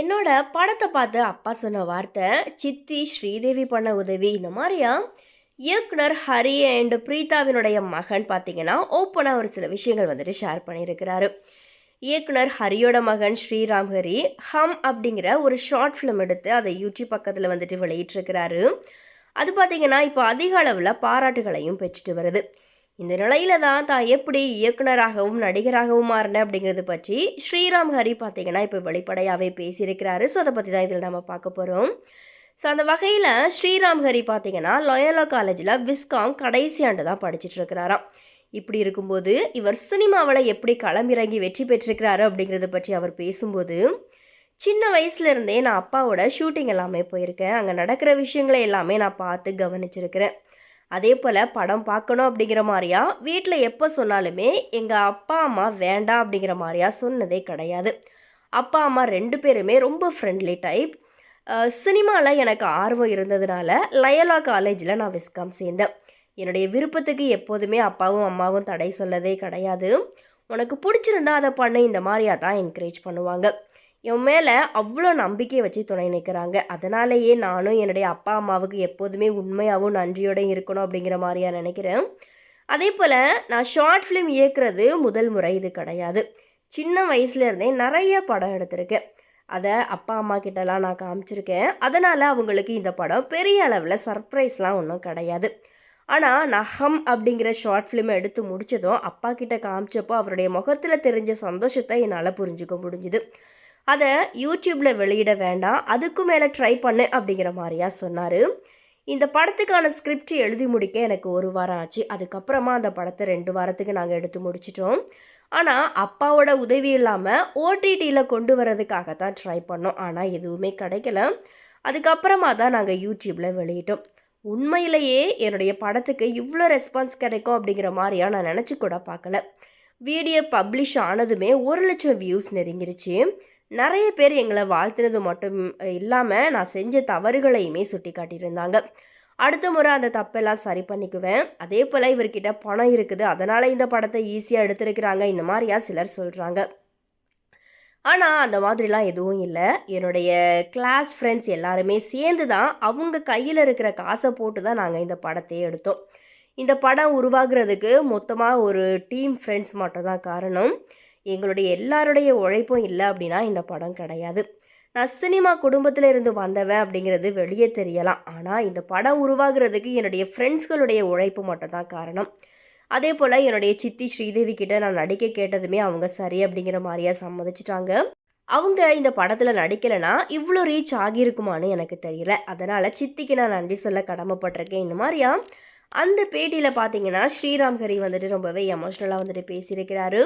என்னோட படத்தை பார்த்து அப்பா சொன்ன வார்த்தை சித்தி ஸ்ரீதேவி பண்ண உதவி இந்த மாதிரியா? இயக்குனர் ஹரி அண்ட் பிரீதாவினுடைய மகன் பார்த்தீங்கன்னா ஓப்பனாக ஒரு சில விஷயங்கள் வந்துட்டு ஷேர் பண்ணியிருக்கிறாரு. இயக்குனர் ஹரியோட மகன் ஸ்ரீராம் ஹரி ஹம் அப்படிங்கிற ஒரு ஷார்ட் ஃபிலிம் எடுத்து அதை யூடியூப் பக்கத்தில் வந்துட்டு வெளியிட்டிருக்கிறாரு. அது பார்த்தீங்கன்னா இப்போ அதிக அளவில் பாராட்டுகளையும் பெற்றுட்டு வருது. இந்த நிலையில தான் தான் எப்படி இயக்குனராகவும் நடிகராகவும் மாறினேன் அப்படிங்கிறது பற்றி ஸ்ரீராம் ஹரி பார்த்தீங்கன்னா இப்போ வெளிப்படையாகவே பேசியிருக்கிறாரு. ஸோ அதை பற்றி தான் இதில் நம்ம பார்க்க போகிறோம் ஸோ அந்த வகையில் ஸ்ரீராம் ஹரி பார்த்தீங்கன்னா லொயலா காலேஜில் விஸ்காங் கடைசி ஆண்டு தான் படிச்சுட்டு இருக்கிறாராம். இப்படி இருக்கும்போது இவர் சினிமாவில் எப்படி களமிறங்கி வெற்றி பெற்றிருக்கிறாரு அப்படிங்கிறத பற்றி அவர் பேசும்போது சின்ன வயசுலேருந்தே நான் அப்பாவோட ஷூட்டிங் எல்லாமே போயிருக்கேன். அங்கே நடக்கிற விஷயங்களை எல்லாமே நான் பார்த்து கவனிச்சிருக்கிறேன். அதே போல் படம் பார்க்கணும் அப்படிங்கிற மாதிரியா? வீட்டில் எப்போ சொன்னாலுமே எங்கள் அப்பா அம்மா வேண்டாம் அப்படிங்கிற மாதிரியா சொன்னதே கிடையாது. அப்பா அம்மா ரெண்டு பேருமே ரொம்ப ஃப்ரெண்ட்லி டைப் சினிமாவில் எனக்கு ஆர்வம் இருந்ததுனால லயலா காலேஜில் நான் விஸ்காம் சேர்ந்தேன். என்னுடைய விருப்பத்துக்கு எப்போதுமே அப்பாவும் அம்மாவும் தடை சொல்லதே கிடையாது. உனக்கு பிடிச்சிருந்தா அதை பண்ண இந்த மாதிரியா தான் என்கரேஜ் பண்ணுவாங்க. என் மேலே அவ்வளோ நம்பிக்கை வச்சு துணை நிற்கிறாங்க அதனாலேயே நானும் என்னுடைய அப்பா அம்மாவுக்கு எப்போதுமே உண்மையாகவும் நன்றியோடையும் இருக்கணும் அப்படிங்கிற மாதிரியா நினைக்கிறேன். அதே போல் நான் ஷார்ட் ஃபிலிம் இயக்குறது முதல் முறை இது கிடையாது. சின்ன வயசுலேருந்தே நிறைய படம் எடுத்திருக்கேன். அதை அப்பா அம்மா கிட்டலாம் நான் காமிச்சிருக்கேன். அதனால் அவங்களுக்கு இந்த படம் பெரிய அளவில் சர்ப்ரைஸ்லாம் ஒன்றும் கிடையாது. ஆனால் நகம் அப்படிங்கிற ஷார்ட் ஃபிலிமை எடுத்து முடித்ததும் அப்பா கிட்ட காமிச்சப்போ அவருடைய முகத்தில் தெரிஞ்ச சந்தோஷத்தை என்னால் புரிஞ்சுக்க முடிஞ்சுது. அதை யூடியூப்பில் வெளியிட வேண்டாம். அதுக்கு மேலே ட்ரை பண்ணு அப்படிங்கிற மாதிரியா சொன்னார். இந்த படத்துக்கான ஸ்கிரிப்ட் எழுதி முடிக்க எனக்கு ஒரு வாரம் ஆச்சு. அதுக்கப்புறமா அந்த படத்தை ரெண்டு வாரத்துக்கு நாங்கள் எடுத்து முடிச்சிட்டோம். ஆனால் அப்பாவோட உதவி இல்லாமல் ஓடிடியில் கொண்டு வரதுக்காக தான் ட்ரை பண்ணோம். ஆனால் எதுவுமே கிடைக்கல. அதுக்கப்புறமா தான் நாங்கள் யூடியூப்பில் வெளியிட்டோம். உண்மையிலேயே என்னுடைய படத்துக்கு இவ்வளோ ரெஸ்பான்ஸ் கிடைக்கும் அப்படிங்கிற மாதிரியா நான் நினச்சி கூட பார்க்கல. வீடியோ பப்ளிஷ் ஆனதுமே ஒரு லட்சம் வியூஸ் நெருங்கிருச்சு. நிறைய பேர் எங்களை வாழ்த்துனது மட்டும் இல்லாமல் நான் செஞ்ச தவறுகளையுமே சுட்டி காட்டியிருந்தாங்க அடுத்த முறை அந்த தப்பெல்லாம் சரி பண்ணிக்குவேன். அதே போல் இவர்கிட்ட பணம் இருக்குது. அதனால் இந்த படத்தை ஈஸியாக எடுத்திருக்கிறாங்க. இந்த மாதிரியா சிலர் சொல்கிறாங்க ஆனால் அந்த மாதிரிலாம் எதுவும் இல்லை. என்னுடைய கிளாஸ் ஃப்ரெண்ட்ஸ் எல்லாருமே சேர்ந்து தான் அவங்க கையில் இருக்கிற காசை போட்டு தான் நாங்கள் இந்த படத்தையே எடுத்தோம். இந்த படம் உருவாகிறதுக்கு மொத்தமாக ஒரு டீம் ஃப்ரெண்ட்ஸ் மட்டும் தான் காரணம். எங்களுடைய எல்லாருடைய உழைப்பும் இல்லை அப்படின்னா இந்த படம் கிடையாது. நான் சினிமா குடும்பத்தில் இருந்து வந்தவன் அப்படிங்கிறது வெளியே தெரியலாம். ஆனால் இந்த படம் உருவாகிறதுக்கு என்னுடைய ஃப்ரெண்ட்ஸ்களுடைய உழைப்பு மட்டும் தான் காரணம். அதே போல் என்னுடைய சித்தி ஸ்ரீதேவி கிட்ட நான் நடிக்க கேட்டதுமே அவங்க சரி அப்படிங்கிற மாதிரியா சம்மதிச்சிட்டாங்க. அவங்க இந்த படத்தில் நடிக்கலைன்னா இவ்வளோ ரீச் ஆகியிருக்குமான்னு எனக்கு தெரியல. அதனால் சித்திக்கு நான் நன்றி சொல்ல கடமைப்பட்டிருக்கேன். இந்த மாதிரியா? அந்த பேட்டியில் பார்த்தீங்கன்னா ஸ்ரீராம் ஹரி வந்துட்டு ரொம்பவே எமோஷ்னலாக வந்துட்டு பேசியிருக்கிறாரு.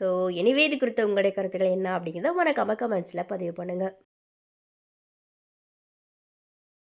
ஸோ எனிவே இது குறித்த உங்களுடைய கருத்துக்கள் என்ன அப்படிங்கிறத மறக்காம கமெண்ட்ஸில் பதிவு பண்ணுங்கள்